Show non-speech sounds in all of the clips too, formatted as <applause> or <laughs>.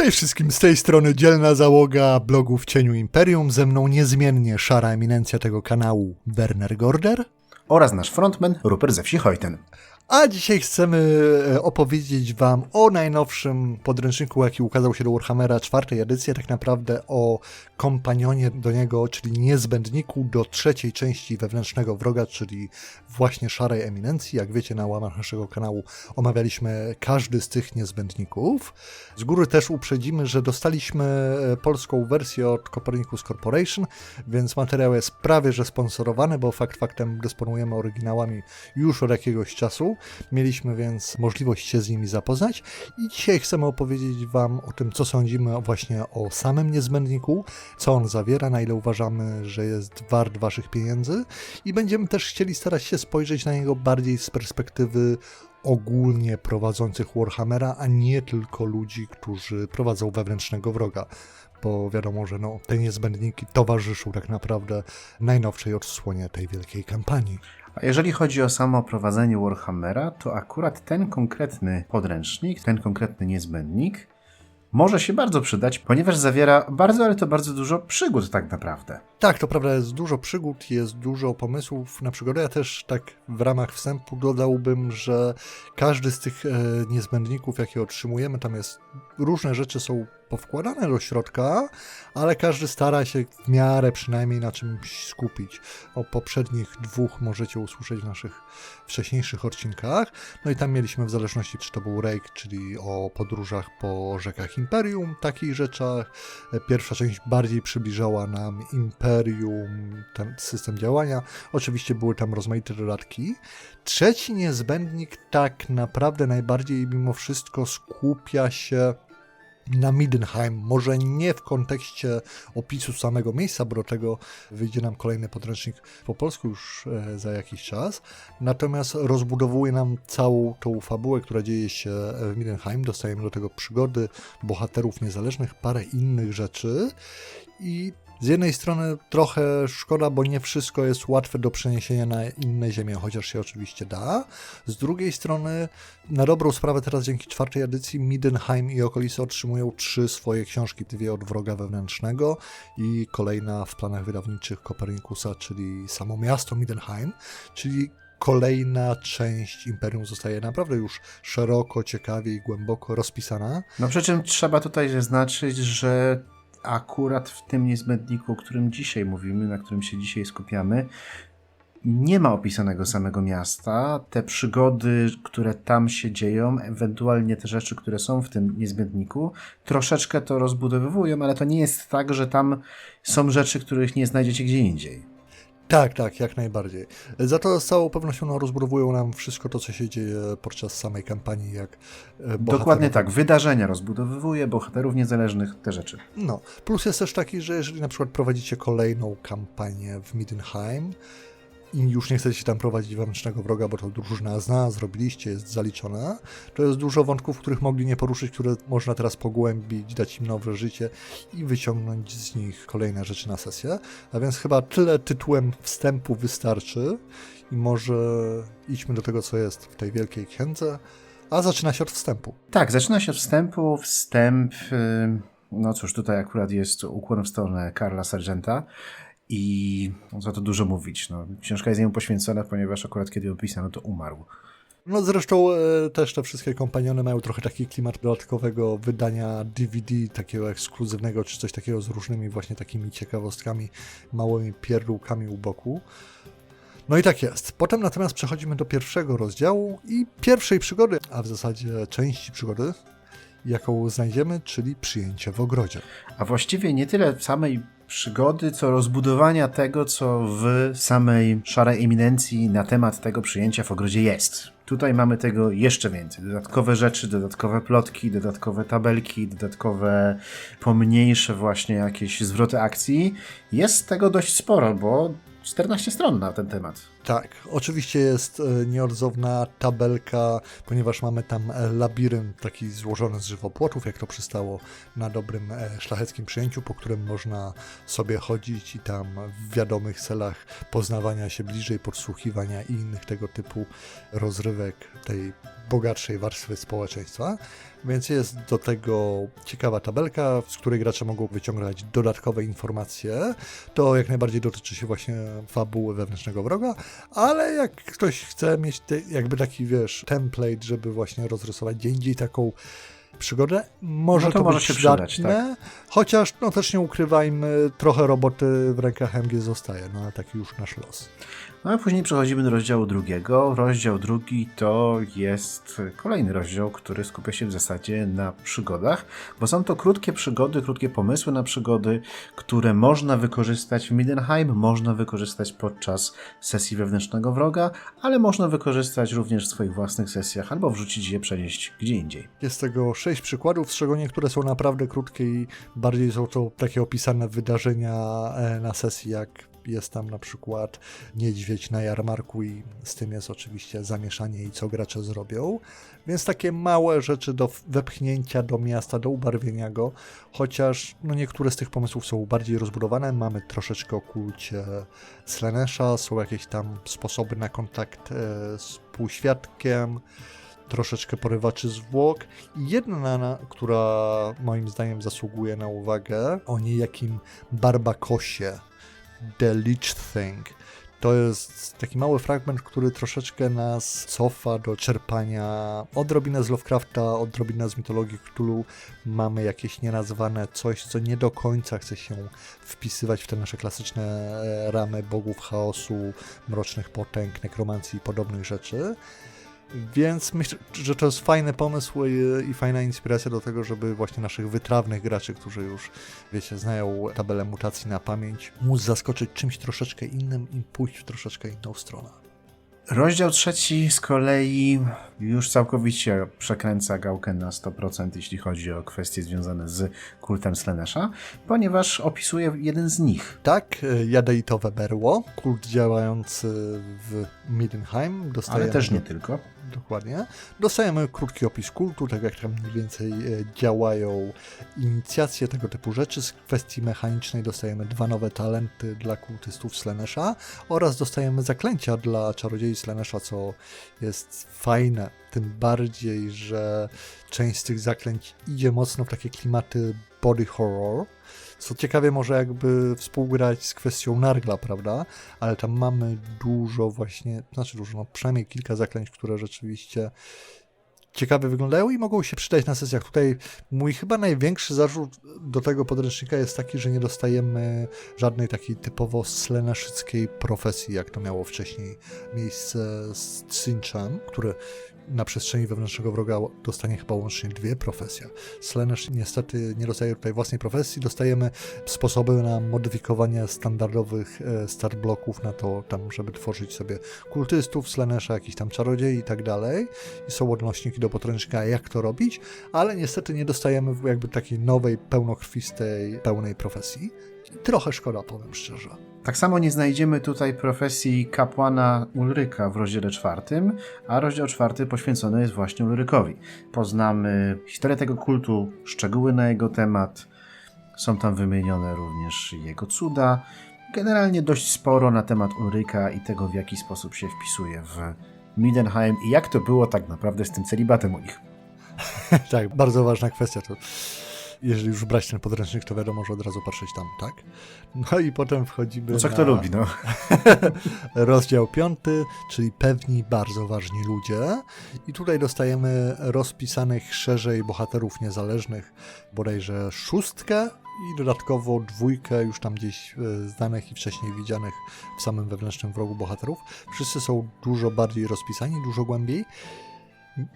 Cześć wszystkim, z tej strony dzielna załoga blogu w cieniu Imperium, ze mną niezmiennie szara eminencja tego kanału Werner Gorder. oraz nasz frontman Rupert ze wsi Hojten. A dzisiaj chcemy e, opowiedzieć Wam o najnowszym podręczniku, jaki ukazał się do Warhammera czwartej edycji, tak naprawdę o kompanionie do niego, czyli niezbędniku do trzeciej części wewnętrznego wroga, czyli właśnie szarej eminencji. Jak wiecie, na łamach naszego kanału omawialiśmy każdy z tych niezbędników. Z góry też uprzedzimy, że dostaliśmy e, polską wersję od Copernicus Corporation, więc materiał jest prawie że sponsorowany, bo fakt faktem dysponujemy oryginałami już od jakiegoś czasu. Mieliśmy więc możliwość się z nimi zapoznać i dzisiaj chcemy opowiedzieć Wam o tym, co sądzimy właśnie o samym niezbędniku, co on zawiera, na ile uważamy, że jest wart Waszych pieniędzy i będziemy też chcieli starać się spojrzeć na niego bardziej z perspektywy ogólnie prowadzących Warhammera, a nie tylko ludzi, którzy prowadzą wewnętrznego wroga. Bo wiadomo, że no, te niezbędniki towarzyszą tak naprawdę najnowszej odsłonie tej wielkiej kampanii. A jeżeli chodzi o samo prowadzenie Warhammera, to akurat ten konkretny podręcznik, ten konkretny niezbędnik może się bardzo przydać, ponieważ zawiera bardzo, ale to bardzo dużo przygód tak naprawdę. Tak, to prawda, jest dużo przygód, jest dużo pomysłów na przygodę. Ja też tak w ramach wstępu dodałbym, że każdy z tych e, niezbędników, jakie otrzymujemy, tam jest różne rzeczy są powkładane do środka, ale każdy stara się w miarę przynajmniej na czymś skupić. O poprzednich dwóch możecie usłyszeć w naszych wcześniejszych odcinkach. No i tam mieliśmy w zależności, czy to był Rake, czyli o podróżach po rzekach Imperium, takich rzeczach. Pierwsza część bardziej przybliżała nam Imperium, ten system działania. Oczywiście były tam rozmaite dodatki. Trzeci niezbędnik tak naprawdę najbardziej mimo wszystko skupia się na Middenheim, może nie w kontekście opisu samego miejsca, bo do tego wyjdzie nam kolejny podręcznik po polsku już e, za jakiś czas, natomiast rozbudowuje nam całą tą fabułę, która dzieje się w Middenheim, dostajemy do tego przygody, bohaterów niezależnych, parę innych rzeczy. I z jednej strony trochę szkoda, bo nie wszystko jest łatwe do przeniesienia na inne ziemie, chociaż się oczywiście da. Z drugiej strony, na dobrą sprawę teraz dzięki czwartej edycji Middenheim i okolice otrzymują trzy swoje książki, dwie od wroga wewnętrznego i kolejna w planach wydawniczych Kopernikusa, czyli samo miasto Middenheim, czyli kolejna część Imperium zostaje naprawdę już szeroko, ciekawie i głęboko rozpisana. No przy czym trzeba tutaj zaznaczyć, że akurat w tym niezbędniku, o którym dzisiaj mówimy, na którym się dzisiaj skupiamy, nie ma opisanego samego miasta. Te przygody, które tam się dzieją, ewentualnie te rzeczy, które są w tym niezbędniku, troszeczkę to rozbudowywują, ale to nie jest tak, że tam są rzeczy, których nie znajdziecie gdzie indziej. Tak, tak, jak najbardziej. Za to z całą pewnością no, rozbudowują nam wszystko to, co się dzieje podczas samej kampanii, jak e, bohaterowie- Dokładnie tak. Wydarzenia rozbudowywuje, bohaterów niezależnych, te rzeczy. No, plus jest też taki, że jeżeli na przykład prowadzicie kolejną kampanię w Middenheim i już nie chcecie tam prowadzić wewnętrznego wroga, bo to drużyna zna, zrobiliście, jest zaliczona, to jest dużo wątków, których mogli nie poruszyć, które można teraz pogłębić, dać im nowe życie i wyciągnąć z nich kolejne rzeczy na sesję. A więc chyba tyle tytułem wstępu wystarczy i może idźmy do tego, co jest w tej wielkiej księdze, a zaczyna się od wstępu. Tak, zaczyna się od wstępu. Wstęp, no cóż, tutaj akurat jest ukłon w stronę Karla Sargenta i za to dużo mówić. No, książka jest jemu poświęcona, ponieważ akurat kiedy ją pisano, to umarł. No zresztą e, też te wszystkie kompaniony mają trochę taki klimat dodatkowego wydania DVD, takiego ekskluzywnego, czy coś takiego z różnymi właśnie takimi ciekawostkami, małymi pierdółkami u boku. No i tak jest. Potem natomiast przechodzimy do pierwszego rozdziału i pierwszej przygody, a w zasadzie części przygody, jaką znajdziemy, czyli przyjęcie w ogrodzie. A właściwie nie tyle samej przygody, co rozbudowania tego, co w samej szarej eminencji na temat tego przyjęcia w ogrodzie jest. Tutaj mamy tego jeszcze więcej. Dodatkowe rzeczy, dodatkowe plotki, dodatkowe tabelki, dodatkowe pomniejsze właśnie jakieś zwroty akcji. Jest tego dość sporo, bo 14 stron na ten temat. Tak, oczywiście jest e, nieodzowna tabelka, ponieważ mamy tam e, labirynt taki złożony z żywopłotów, jak to przystało na dobrym e, szlacheckim przyjęciu, po którym można sobie chodzić i tam w wiadomych celach poznawania się bliżej, podsłuchiwania i innych tego typu rozrywek tej bogatszej warstwy społeczeństwa. Więc jest do tego ciekawa tabelka, z której gracze mogą wyciągać dodatkowe informacje. To jak najbardziej dotyczy się właśnie fabuły wewnętrznego wroga, ale jak ktoś chce mieć te, jakby taki, wiesz, template, żeby właśnie rozrysować gdzie indziej taką przygodę, może No to to, może być się przydać, przydatne, chociaż no też nie ukrywajmy, trochę roboty w rękach MG zostaje, no ale taki już nasz los. No a później przechodzimy do rozdziału drugiego. Rozdział drugi to jest kolejny rozdział, który skupia się w zasadzie na przygodach, bo są to krótkie przygody, krótkie pomysły na przygody, które można wykorzystać w Middenheim, można wykorzystać podczas sesji wewnętrznego wroga, ale można wykorzystać również w swoich własnych sesjach albo wrzucić je, przenieść gdzie indziej. Jest tego sześć przykładów, z czego niektóre są naprawdę krótkie i bardziej są to takie opisane wydarzenia e, na sesji, jak jest tam na przykład niedźwiedź na jarmarku i z tym jest oczywiście zamieszanie i co gracze zrobią. Więc takie małe rzeczy do wepchnięcia do miasta, do ubarwienia go, chociaż no, niektóre z tych pomysłów są bardziej rozbudowane. Mamy troszeczkę o kulcie są jakieś tam sposoby na kontakt e, z półświadkiem, troszeczkę porywaczy zwłok. I jedna, na- która moim zdaniem zasługuje na uwagę, o niejakim Barbakosie, The Lich Thing. To jest taki mały fragment, który troszeczkę nas cofa do czerpania odrobinę z Lovecrafta, odrobinę z mitologii Cthulhu. Mamy jakieś nienazwane coś, co nie do końca chce się wpisywać w te nasze klasyczne e, ramy bogów chaosu, mrocznych potęg, nekromancji i podobnych rzeczy. Więc myślę, że to jest fajny pomysł i, i fajna inspiracja do tego, żeby właśnie naszych wytrawnych graczy, którzy już, wiecie, znają tabelę mutacji na pamięć, móc zaskoczyć czymś troszeczkę innym i pójść w troszeczkę inną stronę. Rozdział trzeci z kolei już całkowicie przekręca gałkę na 100%, jeśli chodzi o kwestie związane z kultem Slanesha, ponieważ opisuje jeden z nich. Tak, jadeitowe berło, kult działający w Middenheim. Dostajemy Ale też nie tylko. Dokładnie. Dostajemy krótki opis kultu, tak jak tam mniej więcej e, działają inicjacje, tego typu rzeczy. Z kwestii mechanicznej dostajemy dwa nowe talenty dla kultystów Slanesha oraz dostajemy zaklęcia dla czarodziei Slanesha, co jest fajne. Tym bardziej, że część z tych zaklęć idzie mocno w takie klimaty body horror. Co ciekawie może jakby współgrać z kwestią Nargla, prawda? Ale tam mamy dużo właśnie, znaczy dużo, no przynajmniej kilka zaklęć, które rzeczywiście ciekawie wyglądają i mogą się przydać na sesjach. Tutaj mój chyba największy zarzut do tego podręcznika jest taki, że nie dostajemy żadnej takiej typowo sleneszyckiej profesji, jak to miało wcześniej miejsce z Sinchan, który na przestrzeni wewnętrznego wroga dostanie chyba łącznie dwie profesje. Slenish niestety nie dostaje tutaj własnej profesji, dostajemy sposoby na modyfikowanie standardowych e, start bloków na to, tam, żeby tworzyć sobie kultystów, Slenesha, jakichś tam czarodziei i tak dalej. I są odnośniki do podręcznika, jak to robić, ale niestety nie dostajemy jakby takiej nowej, pełnokrwistej, pełnej profesji. Trochę szkoda, powiem szczerze. Tak samo nie znajdziemy tutaj profesji kapłana Ulryka w rozdziale czwartym, a rozdział czwarty poświęcony jest właśnie Ulrykowi. Poznamy historię tego kultu, szczegóły na jego temat, są tam wymienione również jego cuda. Generalnie dość sporo na temat Ulryka i tego, w jaki sposób się wpisuje w Middenheim i jak to było tak naprawdę z tym celibatem u nich. <laughs> tak, bardzo ważna kwestia to. Jeżeli już brać ten podręcznik, to wiadomo, że od razu patrzeć tam, tak? No i potem wchodzimy No co na kto lubi, no. <laughs> rozdział piąty, czyli pewni bardzo ważni ludzie. I tutaj dostajemy rozpisanych szerzej bohaterów niezależnych, bodajże szóstkę i dodatkowo dwójkę już tam gdzieś e, znanych i wcześniej widzianych w samym wewnętrznym wrogu bohaterów. Wszyscy są dużo bardziej rozpisani, dużo głębiej.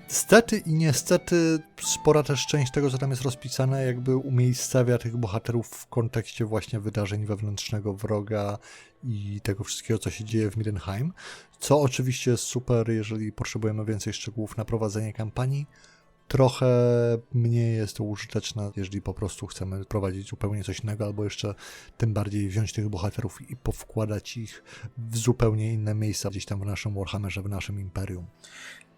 Stety i niestety spora też część tego, co tam jest rozpisane, jakby umiejscawia tych bohaterów w kontekście właśnie wydarzeń wewnętrznego wroga i tego wszystkiego, co się dzieje w Middenheim, co oczywiście jest super, jeżeli potrzebujemy więcej szczegółów na prowadzenie kampanii. trochę mniej jest to użyteczne, jeżeli po prostu chcemy prowadzić zupełnie coś innego, albo jeszcze tym bardziej wziąć tych bohaterów i powkładać ich w zupełnie inne miejsca, gdzieś tam w naszym Warhammerze, w naszym Imperium.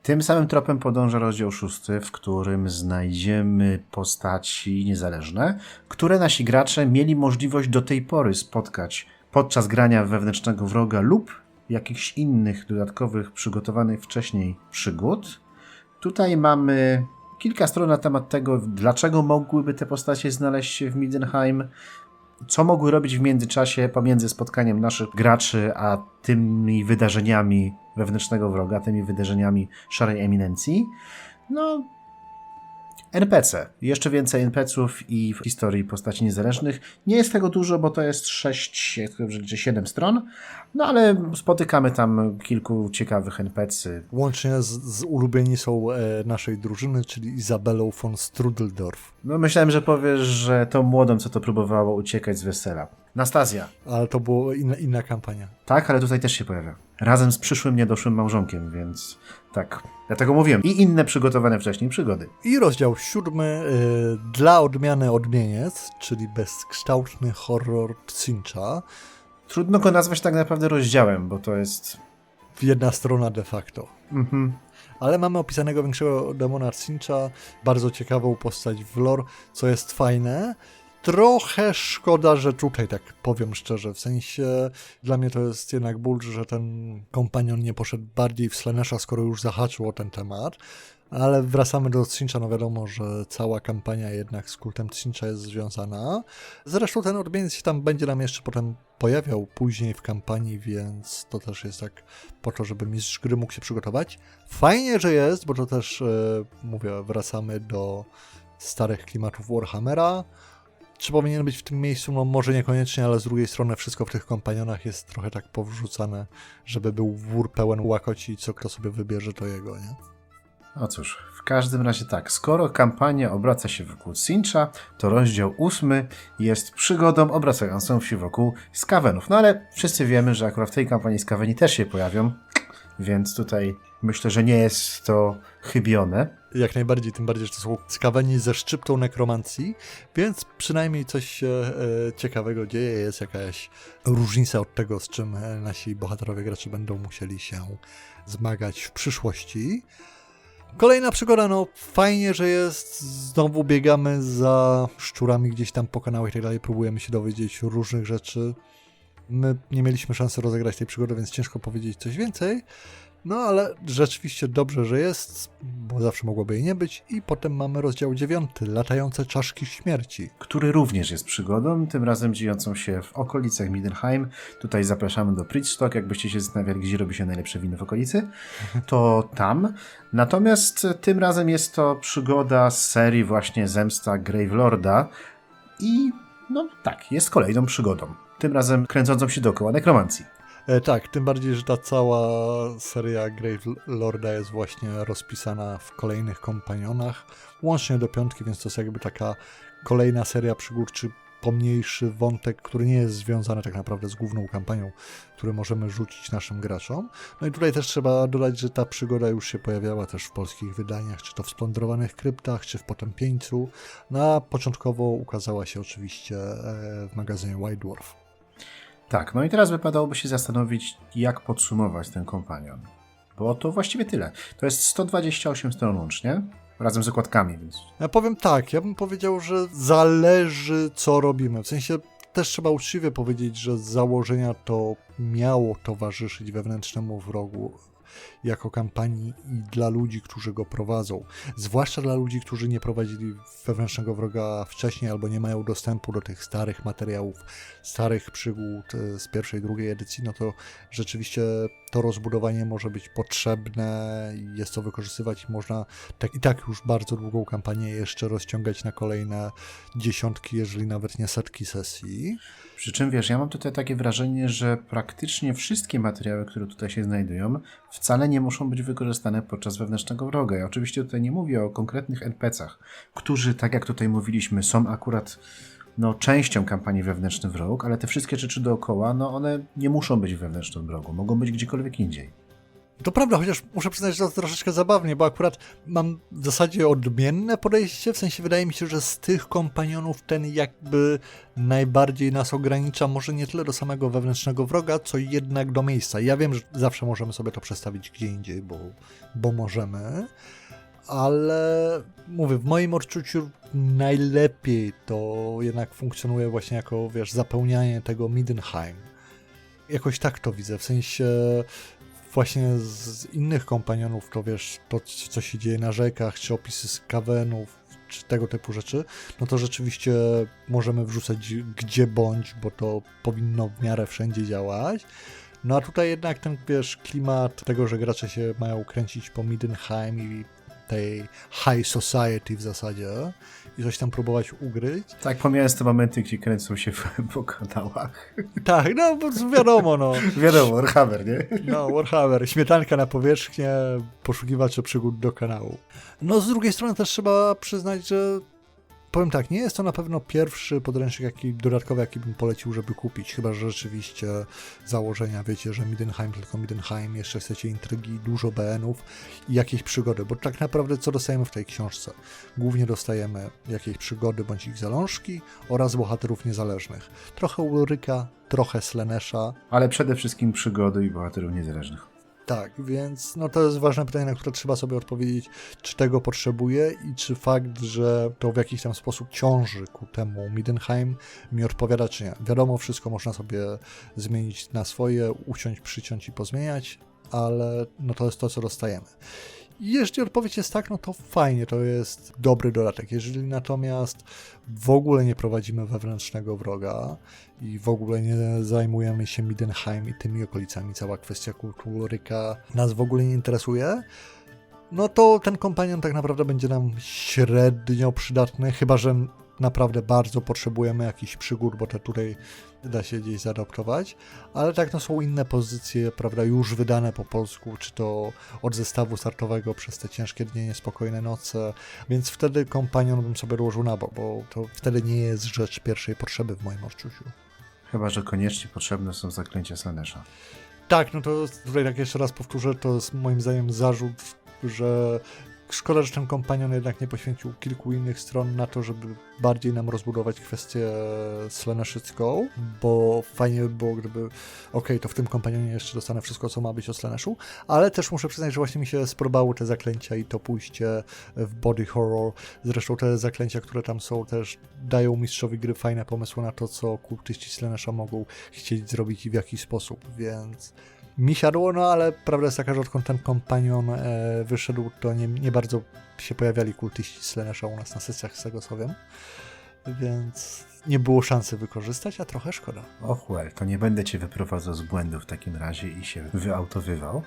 Tym samym tropem podąża rozdział szósty, w którym znajdziemy postaci niezależne, które nasi gracze mieli możliwość do tej pory spotkać podczas grania wewnętrznego wroga lub jakichś innych dodatkowych przygotowanych wcześniej przygód. Tutaj mamy kilka stron na temat tego, dlaczego mogłyby te postacie znaleźć się w Middenheim, co mogły robić w międzyczasie pomiędzy spotkaniem naszych graczy a tymi wydarzeniami wewnętrznego wroga, tymi wydarzeniami szarej eminencji. No, NPC. Jeszcze więcej NPC-ów i w historii postaci niezależnych. Nie jest tego dużo, bo to jest 6, jak dobrze liczę, 7 stron, no ale spotykamy tam kilku ciekawych NPC. Łącznie z, z ulubieni są e, naszej drużyny, czyli Izabelą von Strudeldorf. No myślałem, że powiesz, że tą młodą, co to próbowało uciekać z wesela. Nastazja. Ale to była inna, inna kampania. Tak, ale tutaj też się pojawia. Razem z przyszłym niedoszłym małżonkiem, więc tak. Dlatego mówiłem. I inne przygotowane wcześniej przygody. I rozdział siódmy, y, dla odmiany odmieniec, czyli bezkształtny horror Cincha. Trudno go nazwać tak naprawdę rozdziałem, bo to jest. Jedna strona de facto. Mhm. Ale mamy opisanego większego demona Cincha, bardzo ciekawą postać w lore, co jest fajne. Trochę szkoda, że tutaj tak powiem szczerze, w sensie dla mnie to jest jednak ból, że ten kompanion nie poszedł bardziej w Slanesha, skoro już zahaczył o ten temat. Ale wracamy do Cincha, no wiadomo, że cała kampania jednak z kultem Cincha jest związana. Zresztą ten odmieniec się tam będzie nam jeszcze potem pojawiał później w kampanii, więc to też jest tak po to, żeby mistrz gry mógł się przygotować. Fajnie, że jest, bo to też, e, mówię, wracamy do starych klimatów Warhammera. Czy powinien być w tym miejscu? No może niekoniecznie, ale z drugiej strony wszystko w tych kompanionach jest trochę tak powrzucane, żeby był wór pełen łakoci i co kto sobie wybierze, to jego, nie? No cóż, w każdym razie tak, skoro kampania obraca się wokół Cincha, to rozdział ósmy jest przygodą obracającą się wokół Skavenów. No ale wszyscy wiemy, że akurat w tej kampanii Skaveni też się pojawią, więc tutaj myślę, że nie jest to chybione. Jak najbardziej, tym bardziej, że to są skaweni ze szczyptą nekromancji, więc przynajmniej coś się e, ciekawego dzieje, jest jakaś różnica od tego, z czym e, nasi bohaterowie gracze będą musieli się zmagać w przyszłości. Kolejna przygoda, no fajnie, że jest, znowu biegamy za szczurami gdzieś tam po kanałach i tak dalej, próbujemy się dowiedzieć różnych rzeczy. My nie mieliśmy szansy rozegrać tej przygody, więc ciężko powiedzieć coś więcej. No ale rzeczywiście dobrze, że jest, bo zawsze mogłoby jej nie być. I potem mamy rozdział dziewiąty, latające czaszki śmierci. który również jest przygodą, tym razem dziejącą się w okolicach Middenheim. Tutaj zapraszamy do Pritstock, jakbyście się zastanawiali, gdzie robi się najlepsze wino w okolicy, to tam. Natomiast tym razem jest to przygoda z serii właśnie Zemsta Gravelorda i no tak, jest kolejną przygodą. Tym razem kręcącą się dookoła nekromancji. E, tak, tym bardziej, że ta cała seria Grave Lorda jest właśnie rozpisana w kolejnych kompanionach, łącznie do piątki, więc to jest jakby taka kolejna seria przygód, czy pomniejszy wątek, który nie jest związany tak naprawdę z główną kampanią, który możemy rzucić naszym graczom. No i tutaj też trzeba dodać, że ta przygoda już się pojawiała też w polskich wydaniach, czy to w Splądrowanych Kryptach, czy w Potępieńcu, no a początkowo ukazała się oczywiście e, w magazynie White Dwarf. Tak, no i teraz wypadałoby się zastanowić, jak podsumować ten kompanion. Bo to właściwie tyle. To jest 128 stron łącznie, razem z okładkami, więc Ja powiem tak, ja bym powiedział, że zależy co robimy. W sensie też trzeba uczciwie powiedzieć, że z założenia to miało towarzyszyć wewnętrznemu wrogu jako kampanii i dla ludzi, którzy go prowadzą. Zwłaszcza dla ludzi, którzy nie prowadzili wewnętrznego wroga wcześniej albo nie mają dostępu do tych starych materiałów, starych przygód e, z pierwszej, drugiej edycji, no to rzeczywiście to rozbudowanie może być potrzebne jest to wykorzystywać można tak i tak już bardzo długą kampanię jeszcze rozciągać na kolejne dziesiątki, jeżeli nawet nie setki sesji. Przy czym wiesz, ja mam tutaj takie wrażenie, że praktycznie wszystkie materiały, które tutaj się znajdują, wcale nie muszą być wykorzystane podczas wewnętrznego wroga. Ja oczywiście tutaj nie mówię o konkretnych NPC-ach, którzy, tak jak tutaj mówiliśmy, są akurat no, częścią kampanii Wewnętrzny Wróg, ale te wszystkie rzeczy dookoła, no one nie muszą być w Wewnętrznym Wrogu, mogą być gdziekolwiek indziej. To prawda, chociaż muszę przyznać, że to troszeczkę zabawnie, bo akurat mam w zasadzie odmienne podejście, w sensie wydaje mi się, że z tych kompanionów ten jakby najbardziej nas ogranicza, może nie tyle do samego wewnętrznego wroga, co jednak do miejsca. Ja wiem, że zawsze możemy sobie to przestawić gdzie indziej, bo, bo możemy, ale mówię, w moim odczuciu najlepiej to jednak funkcjonuje właśnie jako, wiesz, zapełnianie tego Middenheim. Jakoś tak to widzę, w sensie właśnie z innych kompanionów, to wiesz, to co się dzieje na rzekach, czy opisy z kawenów, czy tego typu rzeczy, no to rzeczywiście możemy wrzucać gdzie bądź, bo to powinno w miarę wszędzie działać. No a tutaj jednak ten, wiesz, klimat tego, że gracze się mają kręcić po Middenheim i tej high society w zasadzie i coś tam próbować ugryźć. Tak, pomijając te momenty, gdzie kręcą się w, <laughs> po kanałach. Tak, no wiadomo, no. <laughs> Wiadomo, Warhammer, nie? No, Warhammer, śmietanka na powierzchnię, poszukiwacze przygód do kanału. No, z drugiej strony też trzeba przyznać, że powiem tak, nie jest to na pewno pierwszy podręcznik jaki, dodatkowy, jaki bym polecił, żeby kupić, chyba że rzeczywiście założenia, wiecie, że Middenheim, tylko Middenheim, jeszcze chcecie intrygi, dużo BN-ów i jakieś przygody, bo tak naprawdę co dostajemy w tej książce? Głównie dostajemy jakieś przygody bądź ich zalążki oraz bohaterów niezależnych. Trochę Ulryka, trochę Slenesza, Ale przede wszystkim przygody i bohaterów niezależnych. Tak, więc no to jest ważne pytanie, na które trzeba sobie odpowiedzieć, czy tego potrzebuję i czy fakt, że to w jakiś tam sposób ciąży ku temu Middenheim mi odpowiada, czy nie. Wiadomo, wszystko można sobie zmienić na swoje, uciąć, przyciąć i pozmieniać, ale no to jest to, co dostajemy. Jeżeli odpowiedź jest tak, no to fajnie, to jest dobry dodatek. Jeżeli natomiast w ogóle nie prowadzimy wewnętrznego wroga i w ogóle nie zajmujemy się Middenheim i tymi okolicami, cała kwestia kulturyka nas w ogóle nie interesuje, no to ten kompanion tak naprawdę będzie nam średnio przydatny, chyba że naprawdę bardzo potrzebujemy jakichś przygód, bo te tutaj da się gdzieś zaadaptować, ale tak no są inne pozycje, prawda, już wydane po polsku, czy to od zestawu startowego przez te ciężkie dnie, niespokojne noce, więc wtedy kompanion bym sobie dołożył na bok, bo to wtedy nie jest rzecz pierwszej potrzeby w moim odczuciu. Chyba, że koniecznie potrzebne są zaklęcia Slanesha. Tak, no to tutaj tak jeszcze raz powtórzę, to jest moim zdaniem zarzut, że szkoda, że ten kompanion jednak nie poświęcił kilku innych stron na to, żeby bardziej nam rozbudować kwestię slaneszycką, bo fajnie by było, gdyby okej, to w tym kompanionie jeszcze dostanę wszystko, co ma być o slaneszu, ale też muszę przyznać, że właśnie mi się spodobały te zaklęcia i to pójście w body horror, zresztą te zaklęcia, które tam są też dają mistrzowi gry fajne pomysły na to, co kultyści slanesza mogą chcieć zrobić i w jaki sposób, więc mi siadło, no ale prawda jest taka, że odkąd ten kompanion e, wyszedł, to nie, nie bardzo się pojawiali kultyści Slanesha u nas na sesjach z tego co wiem, więc nie było szansy wykorzystać, a trochę szkoda. Och, well, to nie będę cię wyprowadzał z błędu w takim razie i się wyautowywał.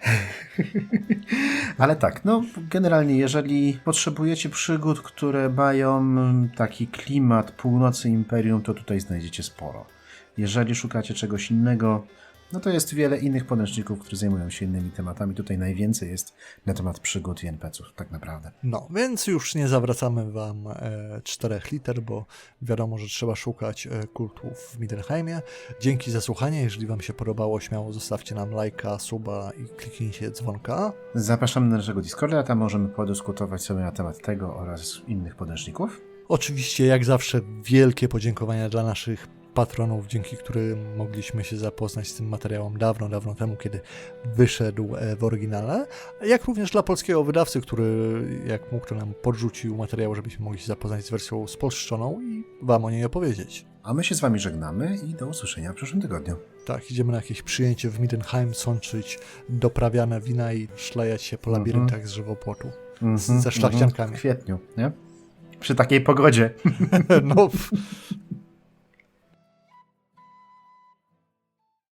<laughs> Ale tak, no generalnie, jeżeli potrzebujecie przygód, które mają taki klimat północy Imperium, to tutaj znajdziecie sporo. Jeżeli szukacie czegoś innego, no to jest wiele innych podręczników, które zajmują się innymi tematami. Tutaj najwięcej jest na temat przygód i NPC-ów, tak naprawdę. No, więc już nie zawracamy wam e, czterech liter, bo wiadomo, że trzeba szukać e, kultów w Middenheimie. Dzięki za słuchanie, jeżeli wam się podobało, śmiało zostawcie nam lajka, suba i kliknijcie dzwonka. Zapraszamy na naszego Discorda, tam możemy podyskutować sobie na temat tego oraz innych podręczników. Oczywiście, jak zawsze, wielkie podziękowania dla naszych patronów, dzięki którym mogliśmy się zapoznać z tym materiałem dawno, dawno temu, kiedy wyszedł e, w oryginale, jak również dla polskiego wydawcy, który jak mógł, to nam podrzucił materiał, żebyśmy mogli się zapoznać z wersją spolszczoną i wam o niej opowiedzieć. A my się z wami żegnamy i do usłyszenia w przyszłym tygodniu. Tak, idziemy na jakieś przyjęcie w Middenheim, sączyć doprawiane wina i szlajać się po labiryntach z żywopłotu. Mhm, ze szlachciankami. mhm, W kwietniu, nie? Przy takiej pogodzie. <laughs> No,